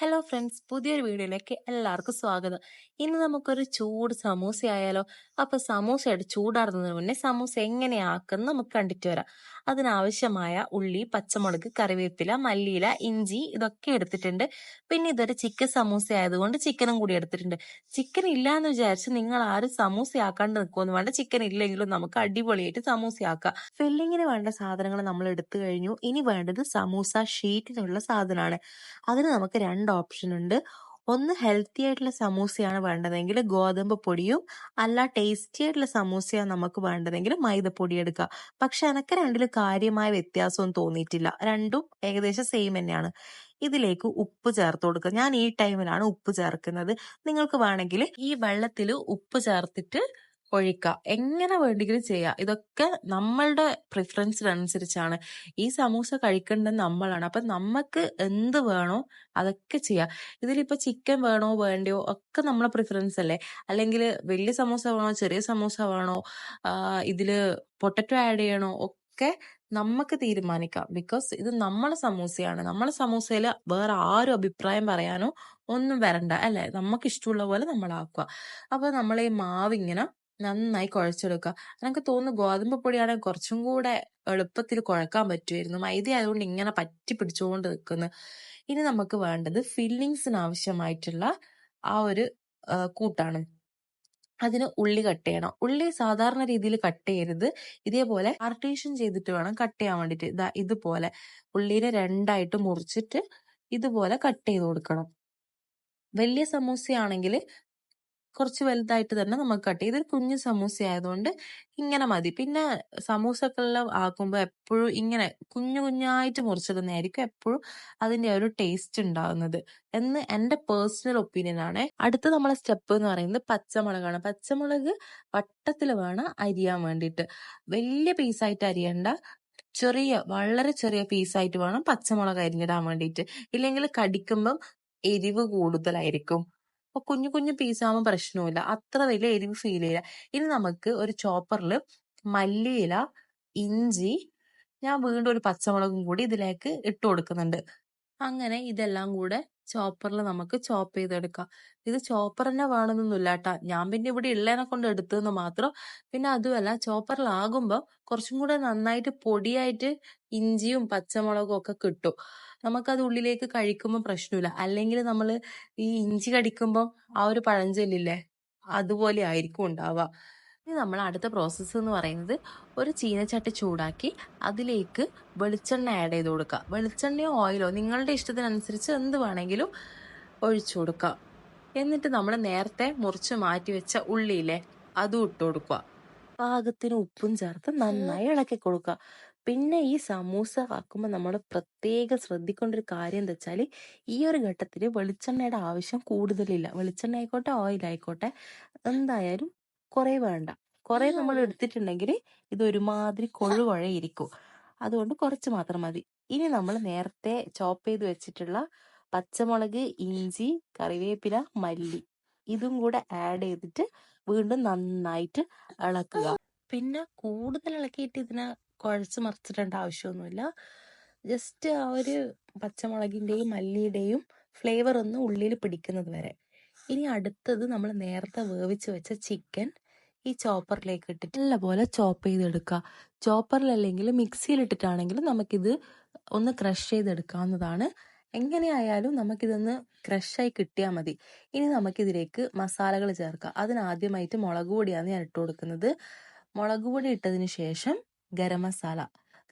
Hello friends പുതിയൊരു വീഡിയോയിലേക്ക് എല്ലാവർക്കും സ്വാഗതം. ഇന്ന് നമുക്കൊരു ചൂട് സമൂസ ആയാലോ അപ്പൊ സമൂസയുടെ ചൂടാറുന്നതിന് മുന്നേ സമൂസ എങ്ങനെയാക്കുന്ന നമുക്ക് കണ്ടിട്ട് വരാം. അതിനാവശ്യമായ ഉള്ളി പച്ചമുളക് കറിവേപ്പില മല്ലിയില ഇഞ്ചി ഇതൊക്കെ എടുത്തിട്ടുണ്ട്. പിന്നെ ഇതൊരു ചിക്കൻ സമൂസ ആയതുകൊണ്ട് ചിക്കനും കൂടി എടുത്തിട്ടുണ്ട്. ചിക്കൻ ഇല്ല എന്ന് വിചാരിച്ച് നിങ്ങൾ ആരും സമൂസ ആക്കാണ്ട് നിൽക്കുമെന്ന് വേണ്ട. ചിക്കൻ ഇല്ലെങ്കിലും നമുക്ക് അടിപൊളിയായിട്ട് സമൂസ ആക്കാം. ഫില്ലിങ്ങിന് വേണ്ട സാധനങ്ങൾ നമ്മൾ എടുത്തു കഴിഞ്ഞു. ഇനി വേണ്ടത് സമൂസ ഷീറ്റിനുള്ള സാധനമാണ്. അതിന് നമുക്ക് രണ്ട് ഓപ്ഷൻ ഉണ്ട്. ഒന്ന് ഹെൽത്തി ആയിട്ടുള്ള സമൂസയാണ് വേണ്ടതെങ്കിൽ ഗോതമ്പ് പൊടിയും അല്ല ടേസ്റ്റി ആയിട്ടുള്ള സമൂസയാണ് നമുക്ക് വേണ്ടതെങ്കിൽ മൈദപ്പൊടി എടുക്കുക. പക്ഷെ എനക്ക് രണ്ടിൽ കാര്യമായ വ്യത്യാസമൊന്നും തോന്നിയിട്ടില്ല. രണ്ടും ഏകദേശം സെയിം തന്നെയാണ്. ഇതിലേക്ക് ഉപ്പ് ചേർത്ത് കൊടുക്കുക. ഞാൻ ഈ ടൈമിലാണ് ഉപ്പ് ചേർക്കുന്നത്. നിങ്ങൾക്ക് വേണമെങ്കിൽ ഈ വെള്ളത്തിൽ ഉപ്പ് ചേർത്തിട്ട് ഒഴിക്കുക എങ്ങനെ വേണ്ടെങ്കിലും ചെയ്യുക ഇതൊക്കെ നമ്മളുടെ പ്രിഫറൻസിനനുസരിച്ചാണ് ഈ സമൂസ കഴിക്കേണ്ടത് നമ്മളാണ്. അപ്പൊ നമുക്ക് എന്ത് വേണോ അതൊക്കെ ചെയ്യാം. ഇതിലിപ്പോ ചിക്കൻ വേണോ വേണ്ടയോ ഒക്കെ നമ്മളെ പ്രിഫറൻസ് അല്ലേ? അല്ലെങ്കിൽ വലിയ സമൂസ വേണോ ചെറിയ സമൂസ വേണോ ഇതിൽ പൊട്ടറ്റോ ആഡ് ചെയ്യണോ ഒക്കെ നമുക്ക് തീരുമാനിക്കാം. ബിക്കോസ് ഇത് നമ്മളെ സമൂസയാണ്. നമ്മളെ സമൂസയിൽ വേറെ ആരും അഭിപ്രായം പറയാനോ ഒന്നും വരണ്ട. അല്ലെ? നമുക്ക് ഇഷ്ടമുള്ള പോലെ നമ്മൾ ആക്കുക അപ്പൊ നമ്മൾ ഈ മാവ് ഇങ്ങനെ നന്നായി കുഴച്ചെടുക്കുക. എനിക്ക് തോന്നുന്നു ഗോതമ്പ് പൊടിയാണെങ്കിൽ കുറച്ചും കൂടെ എളുപ്പത്തിൽ കുഴക്കാൻ പറ്റുമായിരുന്നു മൈദ ആയതുകൊണ്ട് ഇങ്ങനെ പറ്റി പിടിച്ചുകൊണ്ട് നിൽക്കുന്നു ഇനി നമുക്ക് വേണ്ടത് ഫില്ലിങ്സിന് ആവശ്യമായിട്ടുള്ള ആ ഒരു കൂട്ടാണ്. അതിന് ഉള്ളി കട്ട് ചെയ്യണം. ഉള്ളി സാധാരണ രീതിയിൽ കട്ട് ചെയ്യരുത്. ഇതേപോലെ പാർട്ടീഷൻ ചെയ്തിട്ട് വേണം കട്ട് ചെയ്യാൻ വേണ്ടിയിട്ട് ഇതാ ഇതുപോലെ. ഉള്ളിനെ രണ്ടായിട്ട് മുറിച്ചിട്ട് ഇതുപോലെ കട്ട് ചെയ്ത് കൊടുക്കണം. വലിയ സമൂസയാണെങ്കിൽ കുറച്ച് വലുതായിട്ട് തന്നെ നമുക്ക് കട്ട് ചെയ്ത് കുഞ്ഞു സമൂസ ആയതുകൊണ്ട് ഇങ്ങനെ മതി. പിന്നെ സമൂസക്കെല്ലാം ആക്കുമ്പോൾ എപ്പോഴും ഇങ്ങനെ കുഞ്ഞു കുഞ്ഞായിട്ട് മുറിച്ചിടുന്നതായിരിക്കും എപ്പോഴും അതിന്റെ ഒരു ടേസ്റ്റ് ഉണ്ടാകുന്നത് എന്ന് എന്റെ പേഴ്സണൽ ഒപ്പീനിയൻ ആണ്. അടുത്ത നമ്മളെ സ്റ്റെപ്പ് എന്ന് പറയുന്നത് പച്ചമുളകാണ്. പച്ചമുളക് വട്ടത്തിൽ വേണം അരിയാൻ വേണ്ടിയിട്ട്. വലിയ പീസായിട്ട് അരിയണ്ട. ചെറിയ വളരെ ചെറിയ പീസായിട്ട് വേണം പച്ചമുളക് അരിഞ്ഞിടാൻ വേണ്ടിയിട്ട്. ഇല്ലെങ്കിൽ കടിക്കുമ്പം എരിവ് കൂടുതലായിരിക്കും. അപ്പൊ കുഞ്ഞു കുഞ്ഞു പീസാകുമ്പോൾ പ്രശ്നമില്ല അത്ര വലിയ എരിവ് ഫീൽ ചെയ്യില്ല. ഇനി നമുക്ക് ഒരു ചോപ്പറിൽ മല്ലിയില ഇഞ്ചി ഞാൻ വീണ്ടും ഒരു പച്ചമുളകും കൂടി ഇതിലേക്ക് ഇട്ട് കൊടുക്കുന്നുണ്ട്. അങ്ങനെ ഇതെല്ലാം കൂടെ ചോപ്പറിൽ നമുക്ക് ചോപ്പ് ചെയ്തെടുക്കാം. ഇത് ചോപ്പർ തന്നെ വേണമെന്നൊന്നുമില്ല കേട്ടാ ഞാൻ പിന്നെ ഇവിടെ ഉള്ളതിനെ കൊണ്ട് എടുത്തതെന്ന് മാത്രം. പിന്നെ അതുമല്ല ചോപ്പറിലാകുമ്പോൾ കുറച്ചും കൂടെ നന്നായിട്ട് പൊടിയായിട്ട് ഇഞ്ചിയും പച്ചമുളകും ഒക്കെ കിട്ടും. നമുക്കത് ഉള്ളിലേക്ക് കഴിക്കുമ്പോൾ പ്രശ്നമില്ല. അല്ലെങ്കിൽ നമ്മൾ ഈ ഇഞ്ചി കടിക്കുമ്പോൾ ആ ഒരു പഴഞ്ചൊല്ലില്ലേ അതുപോലെ ആയിരിക്കും ഉണ്ടാവുക. ഇനി നമ്മൾ അടുത്ത പ്രോസസ്സ് എന്ന് പറയുന്നത് ഒരു ചീനച്ചട്ടി ചൂടാക്കി അതിലേക്ക് വെളിച്ചെണ്ണ ആഡ് ചെയ്ത് കൊടുക്കുക. വെളിച്ചെണ്ണയോ ഓയിലോ നിങ്ങളുടെ ഇഷ്ടത്തിനനുസരിച്ച് എന്ത് വേണമെങ്കിലും ഒഴിച്ചു കൊടുക്കുക. എന്നിട്ട് നമ്മൾ നേരത്തെ മുറിച്ച് മാറ്റി വെച്ച ഉള്ളിയിലെ അതും ഇട്ട് കൊടുക്കുക. പാകത്തിന് ഉപ്പും ചേർത്ത് നന്നായി ഇളക്കി കൊടുക്കുക. പിന്നെ ഈ സമൂസ ആക്കുമ്പോൾ നമ്മൾ പ്രത്യേകം ശ്രദ്ധിക്കേണ്ട ഒരു കാര്യം എന്താ വെച്ചാൽ ഈ ഒരു ഘട്ടത്തിൽ വെളിച്ചെണ്ണയുടെ ആവശ്യം കൂടുതലില്ല. വെളിച്ചെണ്ണ ആയിക്കോട്ടെ ഓയിൽ ആയിക്കോട്ടെ എന്തായാലും കുറേ വേണ്ട. കുറേ നമ്മൾ എടുത്തിട്ടുണ്ടെങ്കിൽ ഇത് ഒരുമാതിരി കൊഴുവഴേ ഇരിക്കും. അതുകൊണ്ട് കുറച്ച് മാത്രം മതി. ഇനി നമ്മൾ നേരത്തെ ചോപ്പ് ചെയ്ത് വെച്ചിട്ടുള്ള പച്ചമുളക് ഇഞ്ചി കറിവേപ്പില മല്ലി ഇതും കൂടെ ആഡ് ചെയ്തിട്ട് വീണ്ടും നന്നായിട്ട് ഇളക്കുക. പിന്നെ കൂടുതൽ ഇളക്കിയിട്ട് ഇതിനെ കുഴച്ച് മറിച്ചിടേണ്ട ആവശ്യമൊന്നുമില്ല. ജസ്റ്റ് ആ ഒരു പച്ചമുളകിന്റെയും മല്ലിയുടെയും ഫ്ലേവർ ഒന്ന് ഉള്ളിൽ പിടിക്കുന്നത് വരെ. ഇനി അടുത്തത് നമ്മൾ നേരത്തെ വേവിച്ച് വെച്ച ചിക്കൻ ഈ ചോപ്പറിലേക്ക് ഇട്ടിട്ട് നല്ലപോലെ ചോപ്പ് ചെയ്തെടുക്കുക ചോപ്പറിലല്ലെങ്കിൽ മിക്സിയിലിട്ടിട്ടാണെങ്കിലും നമുക്കിത് ഒന്ന് ക്രഷ് ചെയ്തെടുക്കാവുന്നതാണ്. എങ്ങനെയായാലും നമുക്കിതൊന്ന് ക്രഷായി കിട്ടിയാൽ മതി. ഇനി നമുക്കിതിലേക്ക് മസാലകൾ ചേർക്കാം. അതിനാദ്യമായിട്ട് മുളക് പൊടിയാണ് ഞാൻ ഇട്ട് കൊടുക്കുന്നത് മുളക് പൊടി ഇട്ടതിന് ശേഷം ഗരം മസാല.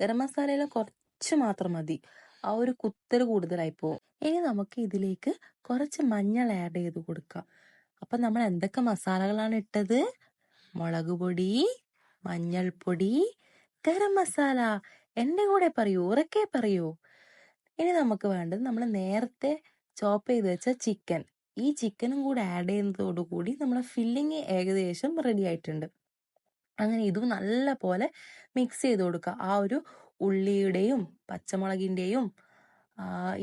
ഗരം മസാലയിൽ കുറച്ച് മാത്രം മതി. ആ ഒരു കുത്തൽ കൂടുതലായി പോകും. ഇനി നമുക്ക് ഇതിലേക്ക് കുറച്ച് മഞ്ഞൾ ആഡ് ചെയ്ത് കൊടുക്കാം. അപ്പം നമ്മൾ എന്തൊക്കെ മസാലകളാണ് ഇട്ടത്? മുളക് പൊടി മഞ്ഞൾപ്പൊടി ഗരം മസാല. എന്റെ കൂടെ പറയൂ ഉറക്കെ പറയൂ. ഇനി നമുക്ക് വേണ്ടത് നമ്മൾ നേരത്തെ ചോപ്പ് ചെയ്ത് വെച്ച ചിക്കൻ ഈ ചിക്കനും കൂടെ ആഡ് ചെയ്യുന്നതോടുകൂടി നമ്മളെ ഫില്ലിങ് ഏകദേശം റെഡി ആയിട്ടുണ്ട്. അങ്ങനെ ഇതും നല്ല പോലെ മിക്സ് ചെയ്ത് കൊടുക്കുക ആ ഒരു ഉള്ളിയുടെയും പച്ചമുളകിന്റെയും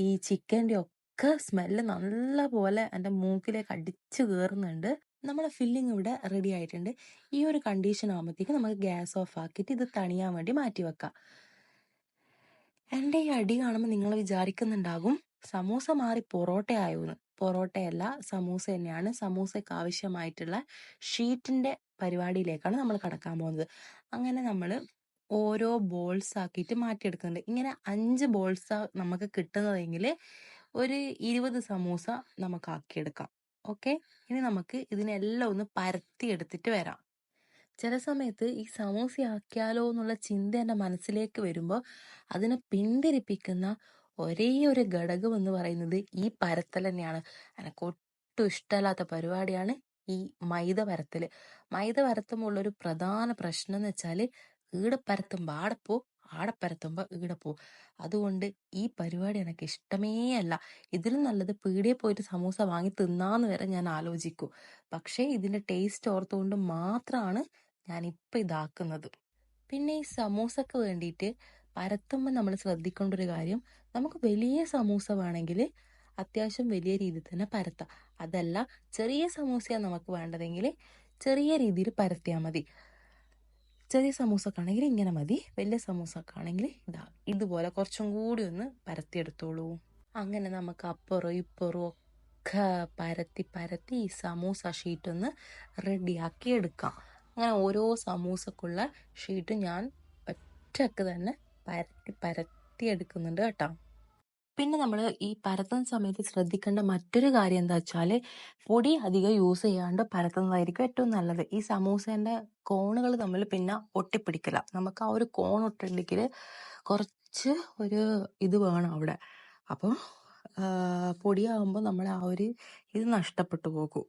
ഈ ചിക്കന്റെ ഒക്കെ സ്മെല്ല് നല്ല പോലെ എന്റെ മൂക്കിലേക്ക് അടിച്ചു കയറുന്നുണ്ട് നമ്മളെ ഫില്ലിംഗ് ഇവിടെ റെഡി ആയിട്ടുണ്ട്. ഈ ഒരു കണ്ടീഷൻ ആകുമ്പോഴത്തേക്ക് നമുക്ക് ഗ്യാസ് ഓഫ് ആക്കിയിട്ട് ഇത് തണിയാൻ വേണ്ടി മാറ്റി വെക്കാം. എന്റെ ഈ അടി കാണുമ്പോൾ നിങ്ങൾ വിചാരിക്കുന്നുണ്ടാകും സമൂസ മാറി പൊറോട്ട ആയോന്ന് പൊറോട്ടയല്ല സമൂസ തന്നെയാണ്. സമൂസയ്ക്ക് ആവശ്യമായിട്ടുള്ള ഷീറ്റിന്റെ പരിപാടിയിലേക്കാണ് നമ്മൾ കടക്കാൻ പോകുന്നത്. അങ്ങനെ നമ്മൾ ഓരോ ബോൾസ് ആക്കിയിട്ട് മാറ്റിയെടുക്കുന്നുണ്ട്. ഇങ്ങനെ അഞ്ച് ബോൾസ് നമുക്ക് കിട്ടുന്നതെങ്കിൽ ഒരു ഇരുപത് സമൂസ നമുക്ക് ആക്കിയെടുക്കാം ഓക്കെ? ഇനി നമുക്ക് ഇതിനെല്ലാം ഒന്ന് പരത്തി എടുത്തിട്ട് വരാം. ചില സമയത്ത് ഈ സമൂസ ആക്കിയാലോ എന്നുള്ള ചിന്ത എന്റെ മനസ്സിലേക്ക് വരുമ്പോൾ അതിനെ പിന്തിരിപ്പിക്കുന്ന ഒരേ ഒരു ഘടകം എന്ന് പറയുന്നത് ഈ പരത്തൽ തന്നെയാണ്. എനിക്ക് ഒട്ടും ഇഷ്ടമല്ലാത്ത പരിപാടിയാണ് ഈ മൈദ പരത്തൽ മൈദ പരത്തുമ്പോൾ ഒരു പ്രധാന പ്രശ്നം എന്ന് വെച്ചാൽ ഈടെ പരത്തുമ്പോൾ പോ ആടെ പരത്തുമ്പോൾ ഈടെ പോ. അതുകൊണ്ട് ഈ പരിപാടി എനിക്ക് ഇഷ്ടമേ അല്ല. ഇതിലും നല്ലത് പീടിയെ പോയിട്ട് സമൂസ വാങ്ങി തിന്നാന്ന് വരെ ഞാൻ ആലോചിക്കൂ. പക്ഷേ ഇതിന്റെ ടേസ്റ്റ് ഓർത്തുകൊണ്ട് മാത്രമാണ് ഞാൻ ഇപ്പൊ ഇതാക്കുന്നത്. പിന്നെ ഈ സമൂസക്ക് വേണ്ടിയിട്ട് പരത്തുമ്പോൾ നമ്മൾ ശ്രദ്ധിക്കേണ്ട ഒരു കാര്യം നമുക്ക് വലിയ സമൂസ വേണമെങ്കിൽ അത്യാവശ്യം വലിയ രീതിയിൽ തന്നെ പരത്താം. അതല്ല ചെറിയ സമൂസയാണ് നമുക്ക് വേണ്ടതെങ്കിൽ ചെറിയ രീതിയിൽ പരത്തിയാൽ മതി. ചെറിയ സമൂസക്കാണെങ്കിൽ ഇങ്ങനെ മതി. വലിയ സമൂസക്കാണെങ്കിൽ ഇതാ ഇതുപോലെ കുറച്ചും കൂടി ഒന്ന് പരത്തിയെടുത്തോളൂ. അങ്ങനെ നമുക്ക് അപ്പുറം ഇപ്പുറവും ഒക്കെ പരത്തി പരത്തി ഈ സമൂസ ഷീറ്റ് ഒന്ന് റെഡിയാക്കി എടുക്കാം. അങ്ങനെ ഓരോ സമൂസക്കുള്ള ഷീറ്റ് ഞാൻ ഒറ്റയ്ക്ക് തന്നെ പരത്തി പരത്തി എടുക്കുന്നുണ്ട് കേട്ടോ. പിന്നെ നമ്മൾ ഈ പരത്തുന്ന സമയത്ത് ശ്രദ്ധിക്കേണ്ട മറ്റൊരു കാര്യം എന്താ വെച്ചാൽ പൊടി അധികം യൂസ് ചെയ്യാണ്ട് പരത്തുന്നതായിരിക്കും ഏറ്റവും നല്ലത്. ഈ സമൂസേന്റെ കോണുകൾ തമ്മിൽ പിന്നെ ഒട്ടിപ്പിടിക്കില്ല നമുക്ക് ആ ഒരു കോൺ ഒട്ടിണ്ടെങ്കിൽ കുറച്ച് ഒരു ഇത് വേണം അവിടെ. അപ്പോൾ പൊടിയാകുമ്പോൾ നമ്മൾ ആ ഒരു ഇത് നഷ്ടപ്പെട്ടു പോകും.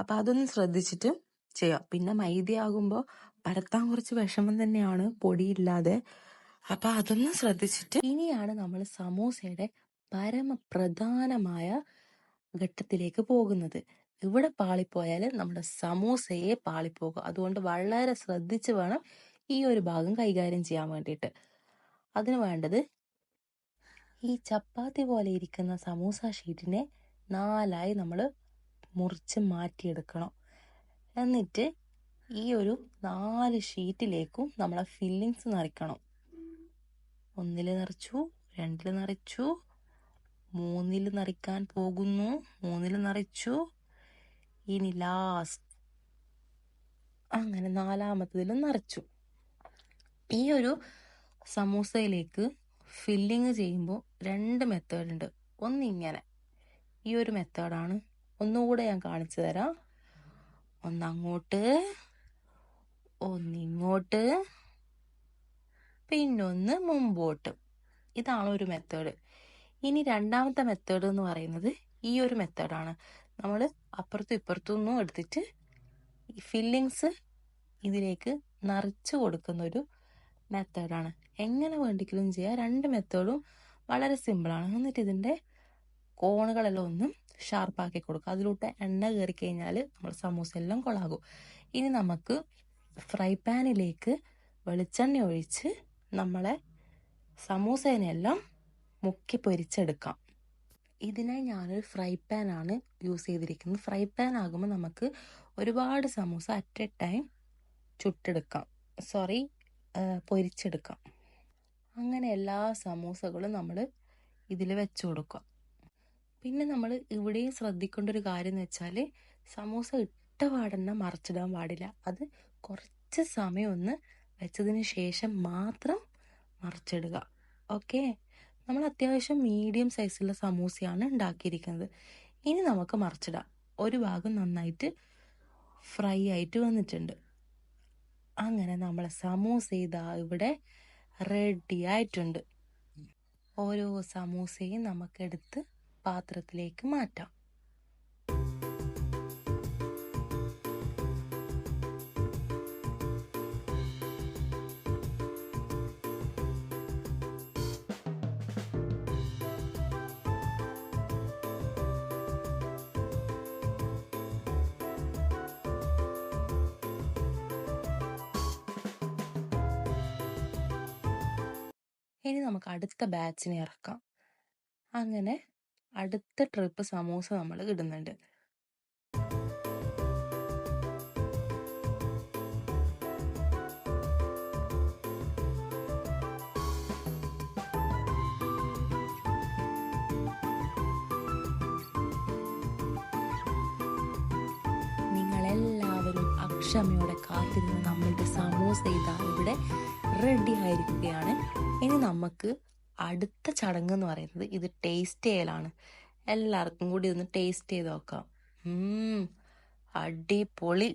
അപ്പം അതൊന്ന് ശ്രദ്ധിച്ചിട്ട് ചെയ്യാം. പിന്നെ മൈദയാകുമ്പോൾ പരത്താൻ കുറച്ച് വിഷമം തന്നെയാണ് പൊടിയില്ലാതെ. അപ്പൊ അതൊന്ന് ശ്രദ്ധിച്ചിട്ട് ഇനിയാണ് നമ്മൾ സമൂസയുടെ പരമപ്രധാനമായ ഘട്ടത്തിലേക്ക് പോകുന്നത്. ഇവിടെ പാളിപ്പോയാൽ നമ്മുടെ സമൂസയെ പാളിപ്പോകും. അതുകൊണ്ട് വളരെ ശ്രദ്ധിച്ച് വേണം ഈ ഒരു ഭാഗം കൈകാര്യം ചെയ്യാൻ വേണ്ടിയിട്ട്. അതിന് വേണ്ടത് ഈ ചപ്പാത്തി പോലെ ഇരിക്കുന്ന സമൂസ ഷീറ്റിനെ നാലായി നമ്മൾ മുറിച്ച് മാറ്റിയെടുക്കണം. എന്നിട്ട് ഈ ഒരു നാല് ഷീറ്റിലേക്കും നമ്മളെ ഫില്ലിങ്സ് നിറയ്ക്കണം. ഒന്നിൽ നിറച്ചു രണ്ടിൽ നിറച്ചു മൂന്നിൽ നിറയ്ക്കാൻ പോകുന്നു. മൂന്നിൽ നിറച്ചു. ഇനി ലാസ്റ്റ് അങ്ങനെ നാലാമത്തതിലും നിറച്ചു. ഈ ഒരു സമൂസയിലേക്ക് ഫില്ലിങ് ചെയ്യുമ്പോൾ രണ്ട് മെത്തേഡ് ഉണ്ട്. ഒന്നിങ്ങനെ. ഈ ഒരു മെത്തേഡാണ് ഒന്നുകൂടെ ഞാൻ കാണിച്ചു തരാം. ഒന്നങ്ങോട്ട് ഒന്നിങ്ങോട്ട് പിന്നൊന്ന് മുമ്പോട്ട്. ഇതാണ് ഒരു മെത്തേഡ് ഇനി രണ്ടാമത്തെ മെത്തേഡ് എന്ന് പറയുന്നത് ഈ ഒരു മെത്തേഡാണ് നമ്മൾ അപ്പുറത്തും ഇപ്പുറത്തും ഒന്നും എടുത്തിട്ട് ഫില്ലിങ്സ് ഇതിലേക്ക് നിറച്ച് കൊടുക്കുന്ന ഒരു മെത്തേഡാണ് എങ്ങനെ വേണ്ടിക്കലും ചെയ്യാം. രണ്ട് മെത്തേഡും വളരെ സിമ്പിളാണ് എന്നിട്ട് ഇതിന്റെ കോണുകളെല്ലാം ഒന്നും ഷാർപ്പാക്കി കൊടുക്കുക. അതിലോട്ട് എണ്ണ കയറി കഴിഞ്ഞാൽ നമ്മൾ സമൂസ എല്ലാം കൊളാകും. ഇനി നമുക്ക് ഫ്രൈ പാനിലേക്ക് വെളിച്ചെണ്ണ ഒഴിച്ച് നമ്മളെ സമൂസേനെല്ലാം മുക്കി പൊരിച്ചെടുക്കാം. ഇതിനായി ഞാനൊരു ഫ്രൈ പാൻ ആണ് യൂസ് ചെയ്തിരിക്കുന്നത്. ഫ്രൈ പാൻ ആകുമ്പോൾ നമുക്ക് ഒരുപാട് സമൂസ അറ്റ് എ ടൈം ചുട്ടെടുക്കാം. സോറി പൊരിച്ചെടുക്കാം. അങ്ങനെ എല്ലാ സമൂസകളും നമ്മൾ ഇതിൽ വെച്ച് കൊടുക്കുക. പിന്നെ നമ്മൾ ഇവിടെയും ശ്രദ്ധിക്കേണ്ട ഒരു കാര്യം എന്ന് വെച്ചാൽ സമൂസ ഇട്ട പാടന്നെ മറച്ചിടാൻ പാടില്ല. അത് കുറച്ച് സമയം ഒന്ന് വെച്ചതിന് ശേഷം മാത്രം മറിച്ചിടുക. ഓക്കെ? നമ്മൾ അത്യാവശ്യം മീഡിയം സൈസുള്ള സമൂസയാണ് ഉണ്ടാക്കിയിരിക്കുന്നത്. ഇനി നമുക്ക് മറിച്ചിടാം. ഒരു ഭാഗം നന്നായിട്ട് ഫ്രൈ ആയിട്ട് വന്നിട്ടുണ്ട്. അങ്ങനെ നമ്മളെ സമൂസ ഇതാ ഇവിടെ റെഡി ആയിട്ടുണ്ട്. ഓരോ സമൂസയും നമുക്കെടുത്ത് പാത്രത്തിലേക്ക് മാറ്റാം. ഇനി നമുക്ക് അടുത്ത ബാച്ചിനെ ഇറക്കാം. അങ്ങനെ അടുത്ത ട്രിപ്പ് സമൂസ നമ്മൾ ഇടുന്നുണ്ട്. ക്ഷമയോടെ കാത്തിരുന്ന് നമ്മളുടെ സമൂസ ഇതാ ഇവിടെ റെഡി ആയിരിക്കുകയാണ്. ഇനി നമുക്ക് അടുത്ത ചടങ്ങ് എന്ന് പറയുന്നത് ഇത് ടേസ്റ്റ് ചെയ്യലാണ്. എല്ലാവർക്കും കൂടി ഒന്ന് ടേസ്റ്റ് ചെയ്ത് നോക്കാം. അടിപൊളി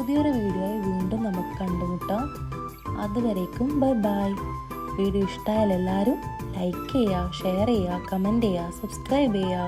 പുതിയൊരു വീഡിയോയിൽ വീണ്ടും നമുക്ക് കണ്ടുമുട്ടാം. അതുവരേക്കും ബൈ ബൈ. വീഡിയോ ഇഷ്ടമായാൽ എല്ലാവരും ലൈക്ക് ചെയ്യുക ഷെയർ ചെയ്യുക കമന്റ് ചെയ്യുക സബ്സ്ക്രൈബ് ചെയ്യുക.